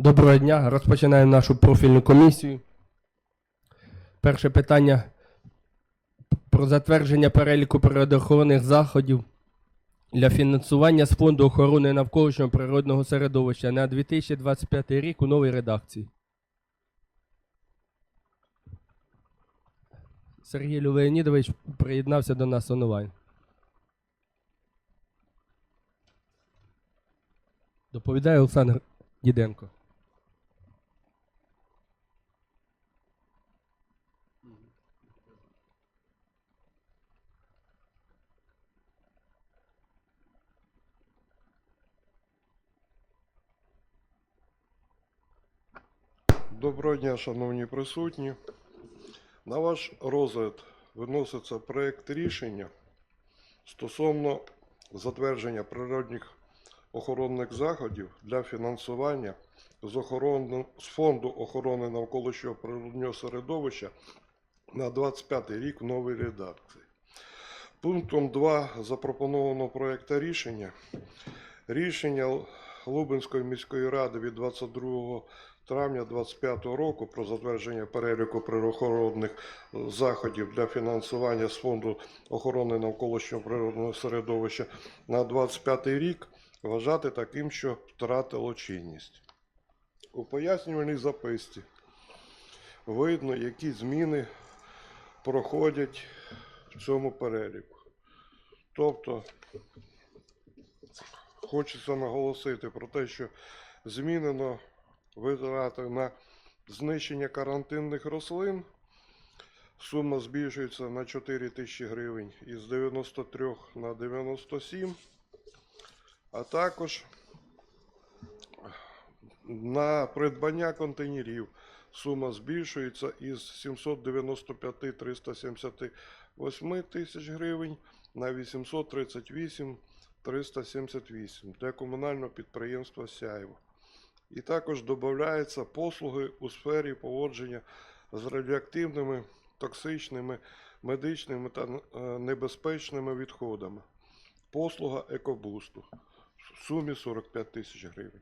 Доброго дня. Розпочинаємо нашу профільну комісію. Перше питання про затвердження переліку природоохоронних заходів для фінансування з фонду охорони навколишнього природного середовища на 2025 рік у новій редакції. Сергій Леонідович приєднався до нас онлайн. Доповідає Олександр Діденко. Доброго дня, шановні присутні. На ваш розгляд виноситься проект рішення стосовно затвердження природних охоронних заходів для фінансування з, охоронно- з Фонду охорони навколишнього природнього середовища на 25 рік в новій редакції. Пунктом 2 запропонованого проекту рішення рішення Лубенської міської ради від 22 травня 2025 року про затвердження переліку природоохоронних заходів для фінансування з фонду охорони навколишнього природного середовища на 25 рік вважати таким, що втратило чинність. У пояснювальній записці видно, які зміни проходять в цьому переліку. Тобто, хочеться наголосити про те, що змінено витрати на знищення карантинних рослин. Сума збільшується на 4 тисячі гривень із 93 на 97. А також на придбання контейнерів сума збільшується із 795 378 тисяч гривень на 838 378 для комунального підприємства Сяєво. І також додаються послуги у сфері поводження з радіоактивними, токсичними, медичними та е, небезпечними відходами. Послуга екобусту в сумі 45 тисяч гривень.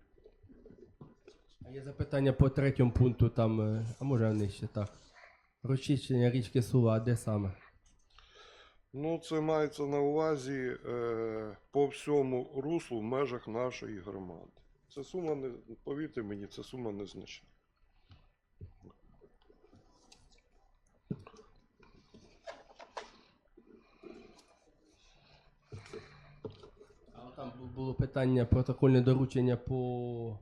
А є запитання по третьому пункту, там, е, а може нижче, так. Розчищення річки Сула, а де саме? Ну, це мається на увазі е, по всьому руслу в межах нашої громади. Це сума не повірте мені, це сума незначна. А там було питання протокольне доручення по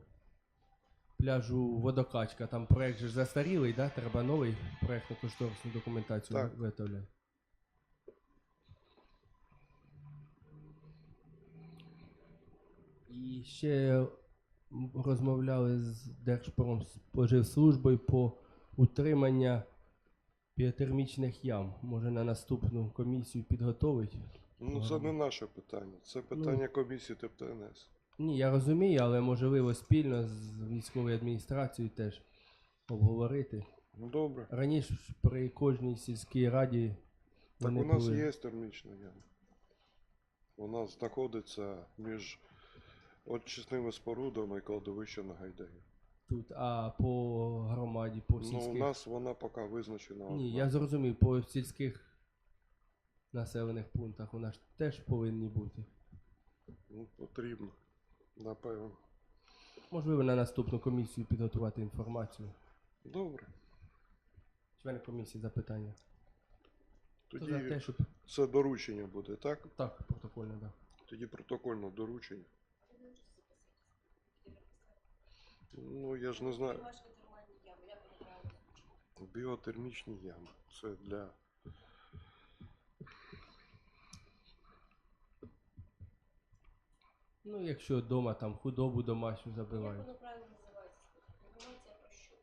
пляжу водокачка. Там проект же застарілий, да? Треба новий проектно кошторисну документацію Так. виготовляти. І ще розмовляли з Держпромспоживслужбою по утримання біотермічних ям. Може на наступну комісію підготовить. Ну, це не наше питання, це питання комісії ТПТНС. Ні, я розумію, але можливо спільно з військовою адміністрацією теж обговорити. Ну, добре. Раніше ж при кожній сільській раді Так вони у нас були. є термічна яма. Вона знаходиться між очисними спорудами і кладовищем на Гайдаї. тут, а по громаді, по Ну, сільських. у нас вона поки визначена. Ні, одна. я зрозумів, по сільських населених пунктах у нас теж повинні бути. Ну, потрібно, напевно. Можливо, на наступну комісію підготувати інформацію. Добре. Члени комісії запитання. Хто за те, щоб це доручення буде, так? так, протокольно, так. Да. Тоді протокольне доручення. Ну, я ж не знаю. Біотермічні ями. Це для. Ну, якщо вдома там худобу домашню Як забивають. воно правильно називається? Інформація про що?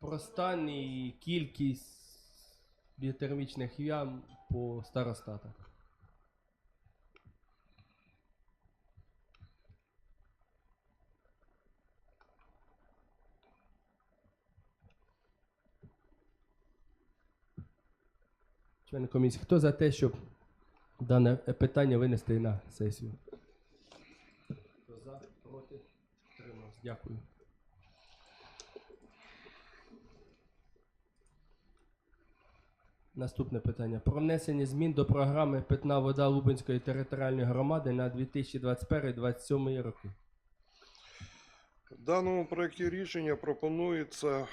Про стан і кількість біотермічних ям по старостатах. Члени комісії, хто за те, щоб дане питання винести на сесію? Хто за, проти? Тримався. Дякую. Наступне питання. Про внесення змін до програми Питна вода Лубенської територіальної громади на 2021-2027 роки. В даному проєкті рішення пропонується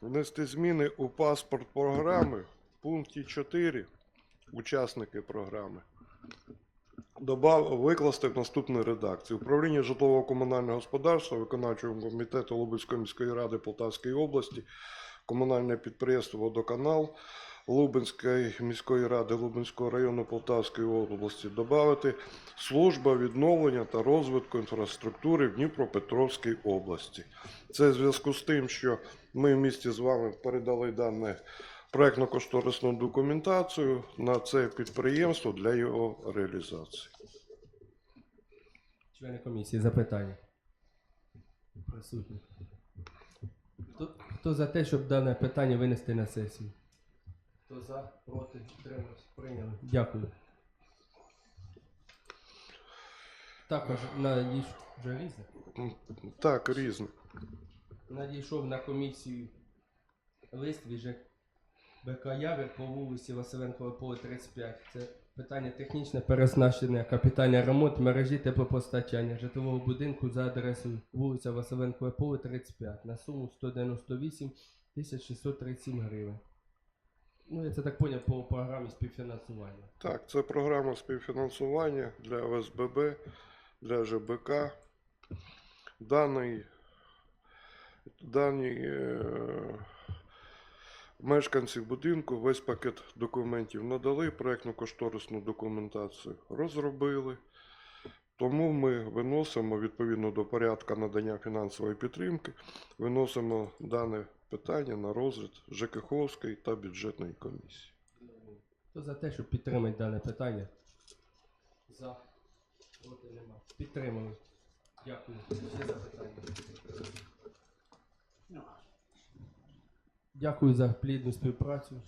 внести зміни у паспорт програми пункті 4 учасники програми. Добав, викласти в наступну редакцію. Управління житлово-комунального господарства виконавчого комітету Лубенської міської ради Полтавської області, комунальне підприємство Водоканал Лубенської міської ради Лубенського району Полтавської області додати служба відновлення та розвитку інфраструктури в Дніпропетровській області. Це в зв'язку з тим, що ми в місті з вами передали дане проектно-кошторисну документацію на це підприємство для його реалізації. Члени комісії, запитання. Присутні. Хто, хто за те, щоб дане питання винести на сесію? Хто за, проти, підтримався, прийняли. Дякую. Також надійшов вже різне. Так, різне. Надійшов на комісію лист від БК Явір по вулиці Василенкова поле 35. Це питання технічне переоснащення, капітальний ремонт мережі теплопостачання житлового будинку за адресою вулиця Василенкове поле 35 на суму 198 637 гривень. Ну, я це так поняв по програмі співфінансування. Так, це програма співфінансування для ОСББ, для ЖБК. Даний, дані е, мешканці будинку весь пакет документів надали, проєктно-кошторисну документацію розробили. Тому ми виносимо відповідно до порядку надання фінансової підтримки, виносимо дане питання на розгляд ЖКХовської та бюджетної комісії. Хто за те, щоб підтримати дане питання? За. Проти нема. Підтримали. Дякую. Ще запитання. Дякую за плідну співпрацю.